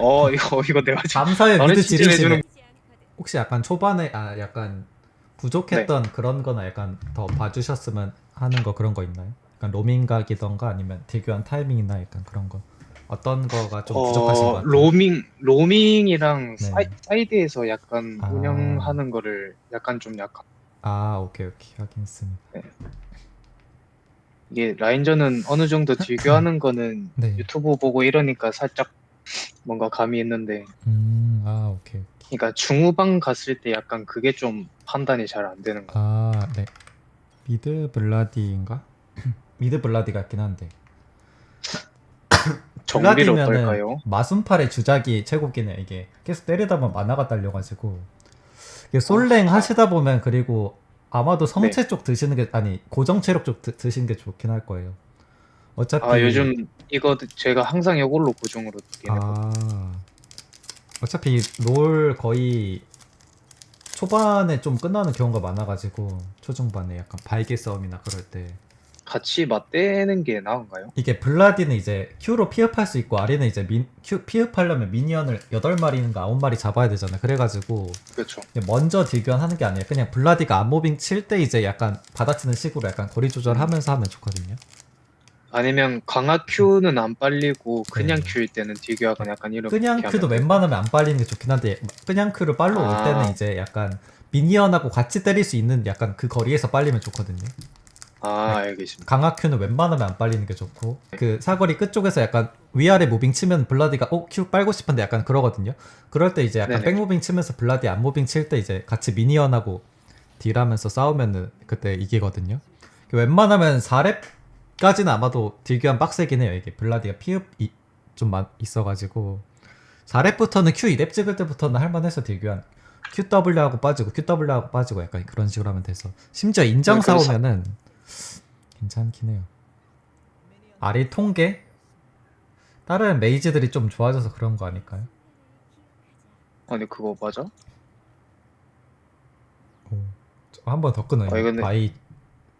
어 이거 이거 내가 지금 밤사에 나를 미드 지지해주는 지르시는 혹시 약간 초반에 아 약간 부족했던 네. 그런 거나 약간 더 봐주셨으면 하는 거 그런 거 있나요? 약간 로밍 각이던가 아니면 딜교한 타이밍이나 약간 그런 거 어떤 거가 좀 부족하신 것 어, 같아요? 로밍 로밍이랑 네. 사이, 사이드에서 약간 아. 운영하는 거를 약간 좀 약간 아 오케이 오케이 확인했습니다. 이게 라인전은 어느 정도 딜교하는 거는 네. 유튜브 보고 이러니까 살짝 뭔가 감이 있는데 음 아 오케이 그러니까 중후방 갔을 때 약간 그게 좀 판단이 잘 안 되는 거. 아 네. 미드 블라디인가? 미드 블라디 같긴 한데 블라디면은 어떨까요? 마순팔의 주작이 해요 이게 계속 때리다 보면 만화가 딸려가지고 이게 솔랭 아. 하시다 보면 그리고 아마도 성체 쪽 드시는 게 아니 고정 체력 쪽 드, 드시는 게 좋긴 할 거예요 어차피 아 요즘 이거 제가 항상 이걸로 고정으로 해요. 아 어차피 롤 거의 초반에 좀 끝나는 경우가 많아가지고 초중반에 약간 발개 싸움이나 그럴 때 같이 맞대는 게 나은가요? 이게 블라디는 이제 Q로 피업할 수 있고 아리는 이제 민, Q 피업하려면 미니언을 8마리인가 9마리 잡아야 되잖아요. 그래가지고 그렇죠. 먼저 딜교환하는 게 아니라 그냥 블라디가 암모빙 칠 때 이제 약간 받아치는 식으로 약간 거리 조절하면서 하면 좋거든요. 아니면 강화 Q는 안 빨리고 그냥 네. Q일 때는 딜교하건 약간 이렇게 그냥 돼요. 웬만하면 안 빨리는 게 좋긴 한데 그냥 Q를 빨로 올 아. 때는 이제 약간 미니언하고 같이 때릴 수 있는 약간 그 거리에서 빨리면 좋거든요. 아 알겠습니다. 강화 Q는 웬만하면 안 빨리는 게 좋고 그 사거리 끝 쪽에서 약간 위아래 무빙 치면 블라디가 어 Q 빨고 싶은데 약간 그러거든요. 그럴 때 이제 약간 네네. 백무빙 치면서 블라디 안 무빙 칠 때 이제 같이 미니언하고 딜하면서 싸우면은 그때 이기거든요. 웬만하면 4렙 까지는 아마도 딜교환 빡세긴 해요. 이게 블라디가 피읍이 좀 많- 있어가지고 4렙부터는 Q 2렙 찍을 때부터는 할만해서 딜교환 QW하고 빠지고 QW하고 빠지고 약간 그런 식으로 하면 돼서 심지어 인정 네, 싸우면은 괜찮긴 해요. 아리 통계? 다른 메이즈들이 좀 좋아져서 그런 거 아닐까요? 아니 그거 맞아? 한번 더 끊어요. 아, 바이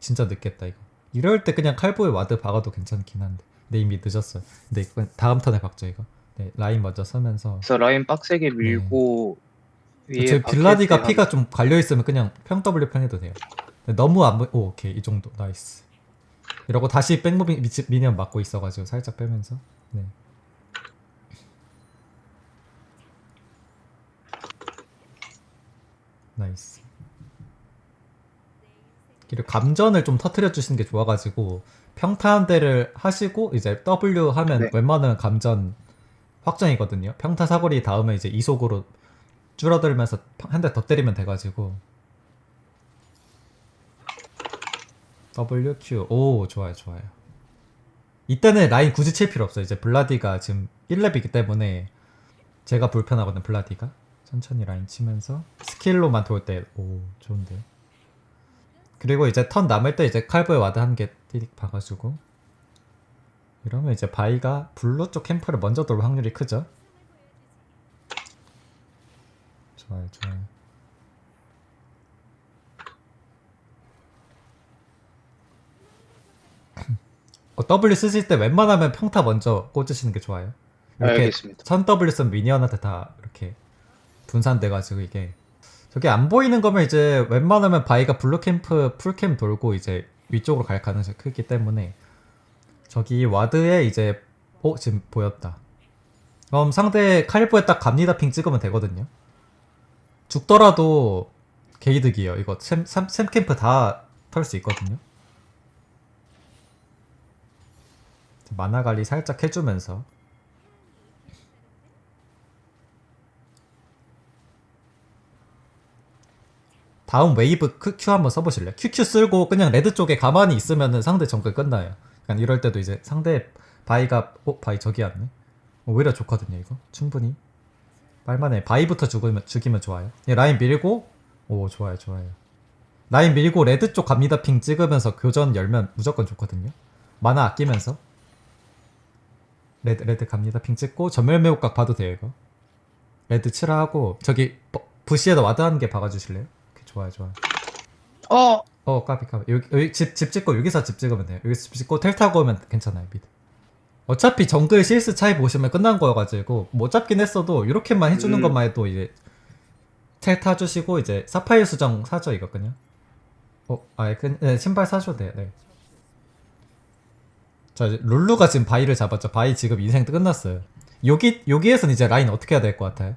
진짜 늦겠다 이거. 이럴 때 그냥 칼보에 와드 박아도 괜찮긴 한데. 근데 이미 늦었어요. 근데 이건 다음 턴에 박죠 이거. 네, 라인 먼저 서면서. 그래서 라인 빡세게 밀고 위에 박힐 빌라디가 때 피가 좀 갈려 있으면 그냥 평 W 편해도 돼요. 근데 너무 안 보. 오 오케이 이 정도 나이스. 이러고 다시 백무빙 미치- 미니언 맞고 있어가지고 살짝 빼면서. 네. 나이스. 감전을 좀 터트려 주시는 게 좋아가지고 평타한대를 하시고 이제 W 하면 네. 웬만하면 감전 확정이거든요. 평타 사거리 다음에 이제 이속으로 줄어들면서 한 대 더 때리면 돼가지고 W Q 오 좋아요 좋아요. 이때는 라인 굳이 칠 필요 없어요. 이제 블라디가 지금 1렙이기 때문에 제가 불편하거든 블라디가 천천히 라인 치면서 스킬로만 돌 때 오 좋은데요. 그리고 이제 턴 남을 때 이제 칼부에 와드 한 개 띠릭 박아주고 이러면 이제 바이가 블루 쪽 캠프를 먼저 돌 확률이 크죠. 좋아요 좋아요. 어, W 쓰실 때 웬만하면 평타 먼저 꽂으시는 게 좋아요. 이렇게 알겠습니다. 선 W 쓰면 미니언한테 다 이렇게 분산돼가지고 이게 저게 안 보이는 거면 이제 웬만하면 바이가 블루캠프 풀캠 돌고 이제 위쪽으로 갈 가능성이 크기 때문에 저기 와드에 이제 어 지금 보였다. 그럼 상대 칼부에 딱 갑니다 핑 찍으면 되거든요. 죽더라도 게이득이에요. 이거 샘, 샘, 샘 캠프 다 털 수 있거든요. 만화 관리 살짝 해주면서 다음 웨이브 크- Q 한번 써보실래요? QQ 쓸고 그냥 레드 쪽에 가만히 있으면은 상대 정글 끝나요. 약간 이럴 때도 이제 상대 바이가 어 바이 저기 왔네. 어, 오히려 좋거든요 이거 충분히. 빨만해 바이부터 죽으면 죽이면 좋아요. 예, 라인 밀고 오 좋아요 좋아요. 라인 밀고 레드 쪽 갑니다 핑 찍으면서 교전 열면 무조건 좋거든요. 만화 아끼면서 레드 레드 갑니다 핑 찍고 전멸 매혹각 봐도 돼요 이거. 레드 칠하 하고 저기 버- 부시에다 와드 하는 게 박아주실래요? 좋아요 좋아요. 어 어 까비 까비 여기, 여기 집, 집 찍고 여기서 집 찍으면 돼요 여기서 집 찍고 텔 타고 오면 괜찮아요 미드 어차피 정글 CS 차이 보시면 끝난 거여가지고 못 잡긴 했어도 이렇게만 해주는 음. 것만 해도 이제 텔 타주시고 이제 사파이어 수정 사죠 이거 그냥 어, 아, 그, 네, 신발 사줘도 돼요. 네. 자, 이제 룰루가 지금 바이를 잡았죠. 바이 지금 인생 끝났어요. 여기 여기에서는 이제 라인 어떻게 해야 될 것 같아요?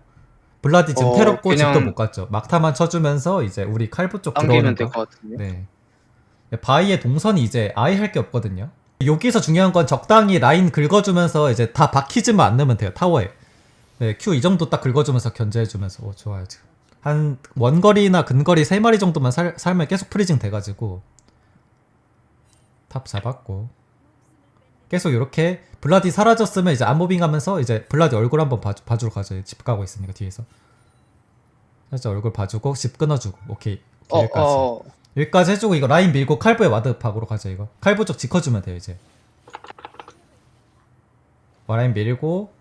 블라디 지금 어, 테럽고 그냥- 집도 못 갔죠. 막타만 쳐주면서 이제 우리 칼부 쪽 들어오는 될 거. 것 같은데. 네. 바이의 동선이 이제 아예 할 게 없거든요. 여기서 중요한 건 적당히 라인 긁어주면서 이제 다 박히지만 않으면 돼요. 타워에. 네, Q 이 정도 딱 긁어주면서 견제해주면서 오, 좋아요 지금. 한 원거리나 근거리 세 마리 정도만 살, 살면 계속 프리징 돼가지고 탑 잡았고 계속 이렇게 블라디 사라졌으면 이제 안무빙하면서 이제 블라디 얼굴 한번 봐주, 봐주러 가죠. 집 가고 있으니까 뒤에서. 살짝 얼굴 봐주고 집 끊어주고. 오케이, 어, 오케이 여기까지. 어, 여기까지 해주고 이거 라인 밀고 칼부에 와드팍으로 가죠 이거. 칼부 쪽 지켜주면 돼요 이제. 와, 라인 밀고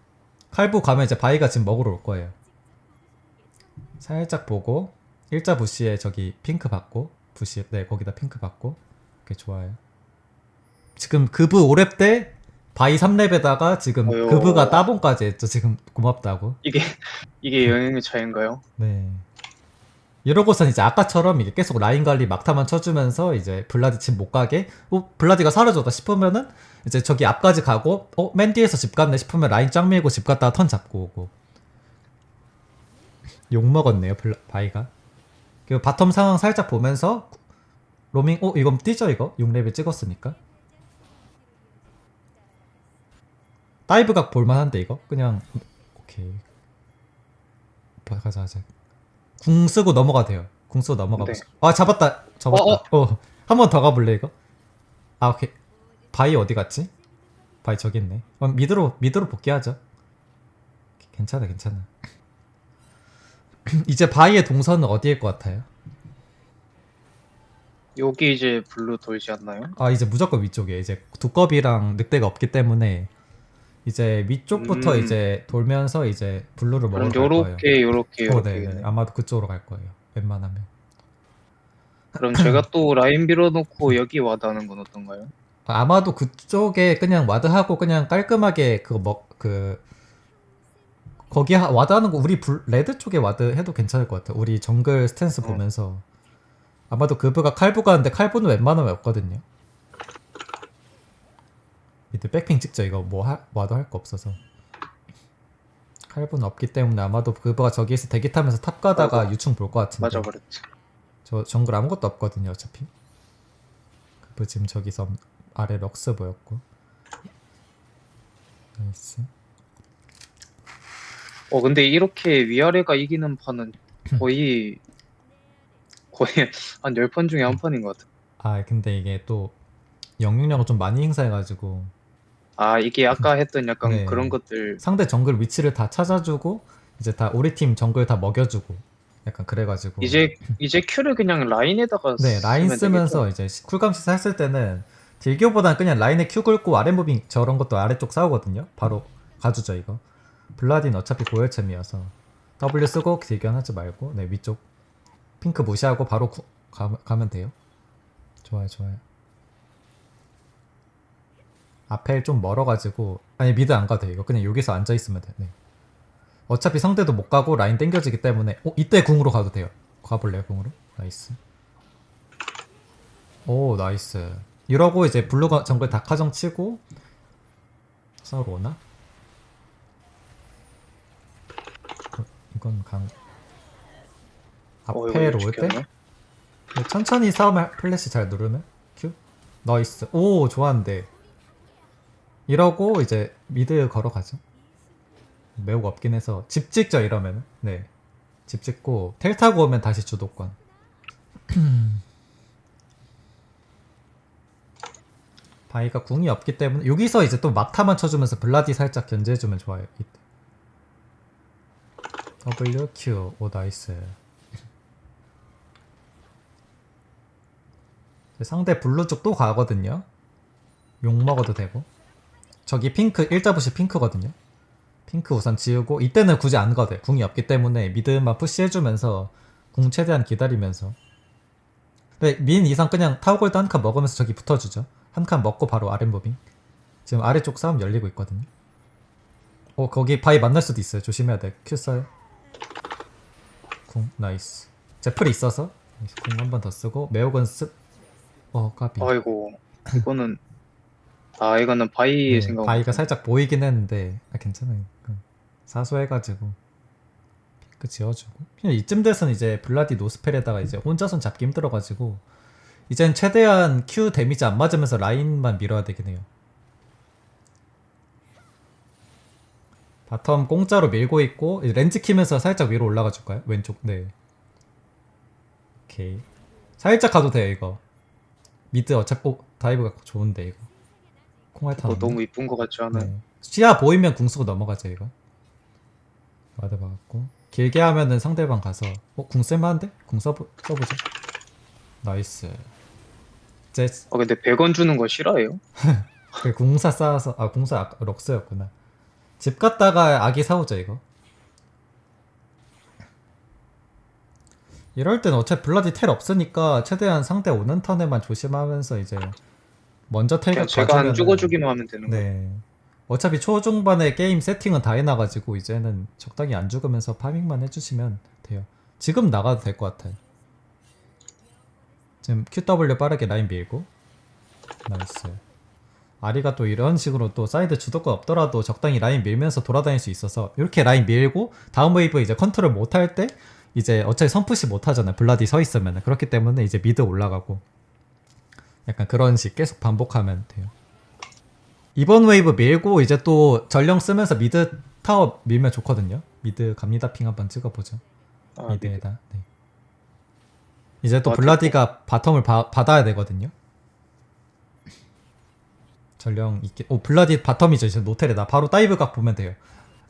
칼부 가면 이제 바위가 지금 먹으러 올 거예요. 살짝 보고 일자 부시에 저기 핑크 받고 부시 네 거기다 핑크 받고. 오케이 좋아요 지금 그브 5렙 때 바위 3렙에다가 지금 어휴. 그브가 따봉까지 했죠. 지금 고맙다고. 이게 이게 영향의 차이인가요? 네. 이러고선 이제 아까처럼 이게 계속 라인 관리 막타만 쳐주면서 이제 블라디 집 못 가게 어 블라디가 사라졌다 싶으면은 이제 저기 앞까지 가고 어 맨 뒤에서 집 갔네 싶으면 라인 짱 밀고 집 갔다가 턴 잡고 오고. 욕 먹었네요 블라, 바이가. 그리고 바텀 상황 살짝 보면서 로밍 어 이건 뛰죠 이거? 6레벨 찍었으니까 다이브각 볼만한데 이거? 그냥 오케이. 가자 가자. 궁 쓰고 넘어가 돼요. 궁 쓰고 넘어가 네. 보세요 아 잡았다. 잡았다. 어 한 번 더 가볼래 이거? 아 오케이. 바이 어디 갔지? 바이 저기 있네. 어, 미드로 미드로 복귀하죠. 괜찮아 괜찮아. 이제 바이의 동선은 어디일 것 같아요? 여기 이제 블루 돌지 않나요? 아 이제 무조건 위쪽이에요. 이제 두꺼비랑 늑대가 없기 때문에 이제 위쪽부터 음. 이제 돌면서 이제 블루를 그럼 먹으러 갈 거예요. 요렇게 요렇게 어, 요렇게. 네, 네. 아마도 그쪽으로 갈 거예요. 웬만하면. 그럼 제가 또 라인 밀어놓고 여기 와다는 건 어떤가요? 아마도 그쪽에 그냥 와드하고 그냥 깔끔하게 그거 먹그 거기 하- 와드 하는 거 우리 불, 레드 쪽에 와드 해도 괜찮을 것 같아. 우리 정글 스탠스 어. 보면서 아마도 그브가 칼부 가는데 칼부는 웬만하면 없거든요. 밑에 백핑 찍죠. 이거 뭐 하, 와도 할 거 없어서. 칼부는 없기 때문에 아마도 그브가 저기에서 대기 타면서 탑 가다가 아이고. 유충 볼 것 같은데. 맞아 버렸지. 저 정글 아무것도 없거든요 어차피 그브 지금 저기서 아래 럭스 보였고 나이스 어 근데 이렇게 위아래가 이기는 판은 거의 거의 한 10판 중에 한 판인 것 같아. 아 근데 이게 또 영향력을 좀 많이 행사해가지고 아 이게 아까 했던 약간 네. 그런 것들. 상대 정글 위치를 다 찾아주고 이제 다 우리 팀 정글 다 먹여주고 약간 그래가지고. 이제 이제 큐를 그냥 라인에다가 네 라인 쓰면 쓰면서 되겠죠? 이제 쿨감 시사 했을 때는 딜교보다는 그냥 라인에 큐 긁고 아래 무빙 저런 것도 아래쪽 싸우거든요. 바로 가주죠 이거. 블라딘 어차피 고열챔이어서. W 쓰고 딜견 하지 말고 네 위쪽 핑크 무시하고 바로 구- 가, 가면 돼요. 좋아요 좋아요 앞에 좀 멀어가지고 아니 미드 안 가도 돼요 이거 그냥 여기서 앉아 있으면 돼. 네. 어차피 상대도 못 가고 라인 땡겨지기 때문에 어 이때 궁으로 가도 돼요. 가볼래요 궁으로? 나이스. 오 나이스. 이러고 이제 블루가 정글 다 카정 치고 싸우러 오나? 어, 이건 강 어, 이거 앞에 로 올 때? 천천히 싸우면 플래시 잘 누르면? 큐? 나이스. 오 좋았는데 이러고 이제 미드 걸어가죠. 매우 없긴 해서 집 찍죠 이러면은. 네집 찍고 텔 타고 오면 다시 주도권. 바이가 궁이 없기 때문에 여기서 이제 또 막타만 쳐주면서 블라디 살짝 견제해주면 좋아요. 이때 W Q 오 나이스. 상대 블루 쪽 또 가거든요. 욕 먹어도 되고. 저기 핑크 일자부시 핑크거든요. 핑크 우선 지우고 이때는 굳이 안 가도 돼. 궁이 없기 때문에 미드만 푸시해주면서 궁 최대한 기다리면서. 근데 민 이상 그냥 타워골드 한 칸 먹으면서 저기 붙어주죠. 한 칸 먹고 바로 아랫 무빙. 지금 아래쪽 싸움 열리고 있거든요. 어 거기 바위 만날 수도 있어요. 조심해야 돼. 큐 써요. 궁 나이스. 제플이 있어서 궁 한 번 더 쓰고 매혹은 쓱. 어 까비. 아이고 이거는 아 이거는 바이 네, 생각. 바위가 살짝 보이긴 했는데 아 괜찮아요. 그 사소해가지고 핑크 지어주고 그냥 이쯤 돼서는 이제 블라디 노스펠에다가 이제 혼자선 잡기 힘들어가지고 이젠 최대한 Q 데미지 안 맞으면서 라인만 밀어야 되긴 해요. 바텀 공짜로 밀고 있고 이제 렌즈 키면서 살짝 위로 올라가 줄까요? 왼쪽 네. 오케이 살짝 가도 돼요 이거. 미드 어차피 오, 다이브가 좋은데 이거. 콩알 이거 타는 너무 이쁜 것 같지 않아요? 네. 시야 보이면 궁 쓰고 넘어가죠 이거 와드 박았고 길게 하면은 상대방 가서 어? 궁 쓸만한데? 궁 써보, 써보자 나이스 이제 아 근데 100원 주는 거 싫어해요? 그 궁사 쌓아서 아 궁사 아까 럭스였구나 집 갔다가 아기 사오자 이거 이럴 땐 어차피 블라디 텔 없으니까 최대한 상대 오는 턴에만 조심하면서 이제 먼저 텔 그냥 제가 안 죽어주기만 하면 되는 거예요. 네. 어차피 초중반에 게임 세팅은 다 해놔가지고 이제는 적당히 안 죽으면서 파밍만 해주시면 돼요. 지금 나가도 될 것 같아요. 지금 QW 빠르게 라인 밀고 나이스. 아리가 또 이런 식으로 또 사이드 주도권 없더라도 적당히 라인 밀면서 돌아다닐 수 있어서 이렇게 라인 밀고 다음 웨이브 이제 컨트롤 못할 때 이제 어차피 선푸시 못 하잖아요. 블라디 서 있으면 그렇기 때문에 이제 미드 올라가고 약간 그런 식 계속 반복하면 돼요. 이번 웨이브 밀고 이제 또 전령 쓰면서 미드 타워 밀면 좋거든요. 미드 갑니다 핑 한번 찍어보죠. 아, 미드에다. 네. 이제 또 아, 블라디가 바텀을 바, 받아야 되거든요. 전령 있게. 오 블라디 바텀이죠. 이제 노텔에다 바로 다이브 각 보면 돼요.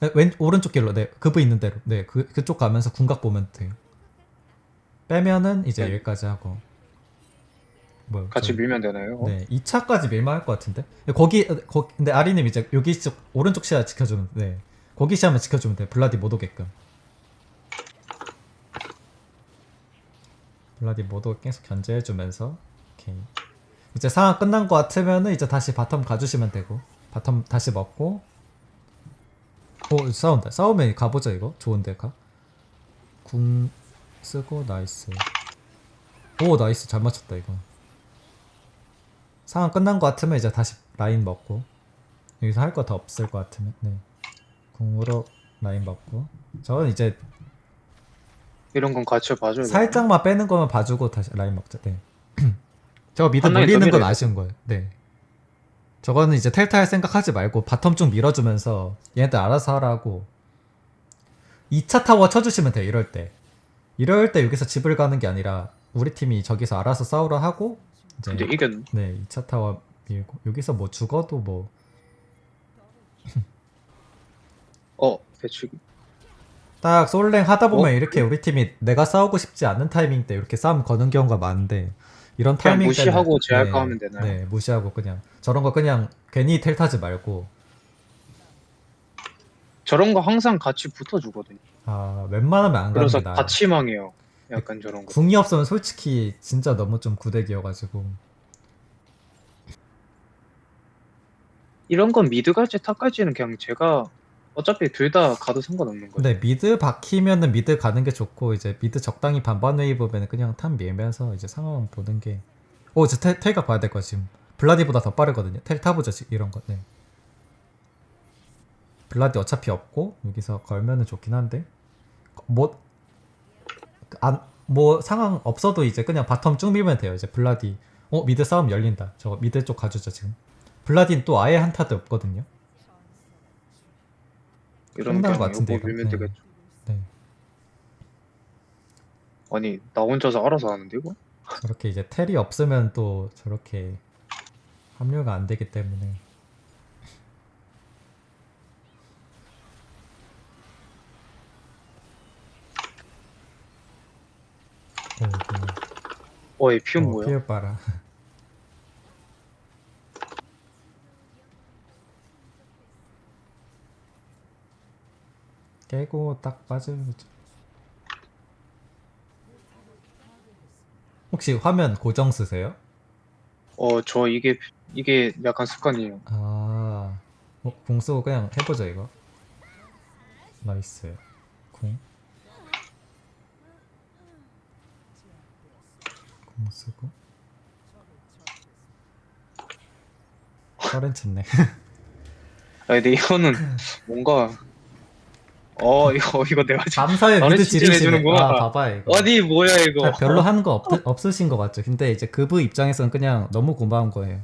네, 왼 오른쪽 길로 네 그브 있는 대로 네그 그쪽 가면서 궁각 보면 돼요. 빼면은 이제 네. 여기까지 하고. 뭐 같이 밀면 되나요? 어? 네, 2차까지 밀만 할 것 같은데. 거기, 거, 근데 아리님 이제 여기 쪽 오른쪽 시야 지켜주면 네. 거기 시야만 지켜주면 돼. 블라디 못 오게끔. 블라디 못 오게 계속 견제해주면서 오케이. 이제 상황 끝난 것 같으면은 이제 다시 바텀 가주시면 되고 바텀 다시 먹고 오 싸운다 싸우면 가보자 이거 좋은데 가. 궁 쓰고 나이스. 오 나이스 잘 맞췄다 이거. 상황 끝난 것 같으면 이제 다시 라인 먹고 여기서 할 거 더 없을 것 같으면 네. 궁으로 라인 먹고. 저는 이제 이런 건 같이 봐줘야 돼요. 살짝만 빼는 거만 봐주고 다시 라인 먹자. 네. 저거 미드 한 라인 더 물리는 건 밀어야 아쉬운 거예요. 네. 저거는 이제 텔탈 생각하지 말고 바텀 쭉 밀어주면서 얘네들 알아서 하라고. 2차 타워 쳐주시면 돼요 이럴 때. 이럴 때 여기서 집을 가는 게 아니라 우리 팀이 저기서 알아서 싸우라 하고 이제 근데 이겼네. 네, 2차 타워 밀고 여기서 뭐 죽어도 뭐어 배치기. 딱 솔랭 하다 보면 어? 이렇게 우리 팀이 내가 싸우고 싶지 않는 타이밍 때 이렇게 싸움 거는 경우가 많은데 이런 그냥 타이밍 무시하고 때는 제할까 네, 하면 되나요? 네, 무시하고 그냥 저런 거 그냥 괜히 텔 타지 말고 저런 거 항상 같이 붙어 주거든요. 아 웬만하면 안 그래서 게 나아요. 같이 망해요. 약간 저런 거. 궁이 없으면 솔직히 진짜 너무 좀 구대기여가지고 이런 건 미드 갈지 탑 갈지는 그냥 제가 어차피 둘 다 가도 상관없는 거예요. 근데 미드 박히면은 미드 가는 게 좋고 이제 미드 적당히 반반 웨이브면 그냥 탑 밀면서 이제 상황 보는 게. 오, 저 텔, 텔가 봐야 될 거야 지금. 블라디보다 더 빠르거든요. 텔 타보죠 지금 이런 거. 네. 블라디 어차피 없고 여기서 걸면은 좋긴 한데 뭐 안 뭐 상황 없어도 이제 그냥 바텀 쭉 밀면 돼요. 이제 블라디. 어 미드 싸움 열린다. 저거 미드 쪽 가주죠 지금. 블라디는 또 아예 한 타도 없거든요. 이런 끝난 거것 같은데, 이거 밀면 이거. 네. 되겠죠. 네. 아니 나 혼자서 알아서 하는데 이거? 저렇게 이제 텔이 없으면 또 저렇게 합류가 안 되기 때문에 오, 어이 피움 어, 뭐야? 피해 봐라. 깨고 딱 빠지는 혹시 화면 고정 쓰세요? 어 저 이게 이게 약간 습관이에요. 아 어, 공 쓰고 그냥 해보자 이거. 나이스. 공. 공 쓰고. 서렌 쳤네. 아 근데 이거는 뭔가 어 이거 이거 내가 지금 감사의 너네 미드 칭찬해 지르시네. 주는구나. 아 봐봐요 이거. 어디 뭐야 이거 아, 별로 하는 거 없, 없으신 것 같죠. 근데 이제 그부 입장에서는 그냥 너무 고마운 거예요.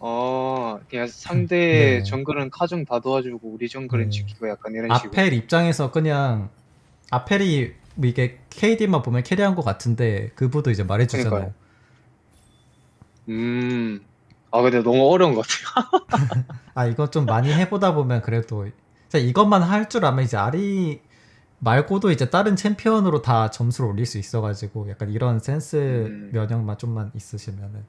어 그냥 상대 네. 정글은 카중 다 도와주고 우리 정글은 네. 지키고 약간 이런 식으로 아펠 입장에서 그냥 아펠이 뭐 이게 KD만 보면 캐리한 것 같은데 그부도 이제 말해주잖아요. 그러니까요. 음 아 근데 너무 어려운 것 같아요 아 이거 좀 많이 해보다 보면 그래도 진짜 이것만 할 줄 알면 이제 아리 말고도 이제 다른 챔피언으로 다 점수를 올릴 수 있어가지고 약간 이런 센스 음. 면역만 좀만 있으시면은